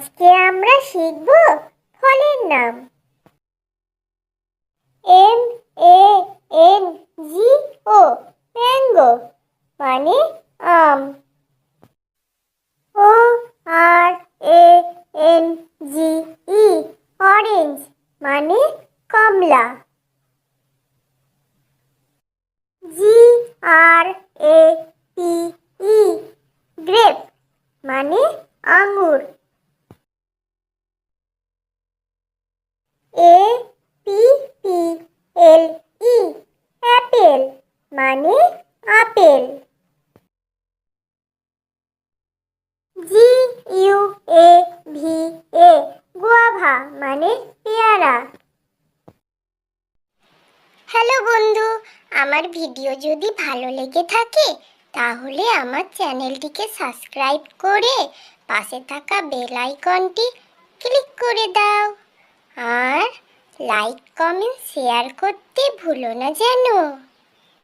শিখব ফলের নাম। M A N G O mango মানে আম। ও আর এ এন জি ই অরেঞ্জ মানে কমলা। জি আর এ পি ই গ্রেপ মানে আঙ্গুর A P P L E apple মানে apple. G U A V A guava মানে পেয়ারা। হ্যালো বন্ধু, আমার ভিডিও যদি ভালো লেগে থাকে, তাহলে আমার চ্যানেলটিকে সাবস্ক্রাইব করে পাশে থাকা বেল আইকনটি ক্লিক করে দাও। আর লাইক, কমেন্ট, শেয়ার করতে ভুলো না যেন।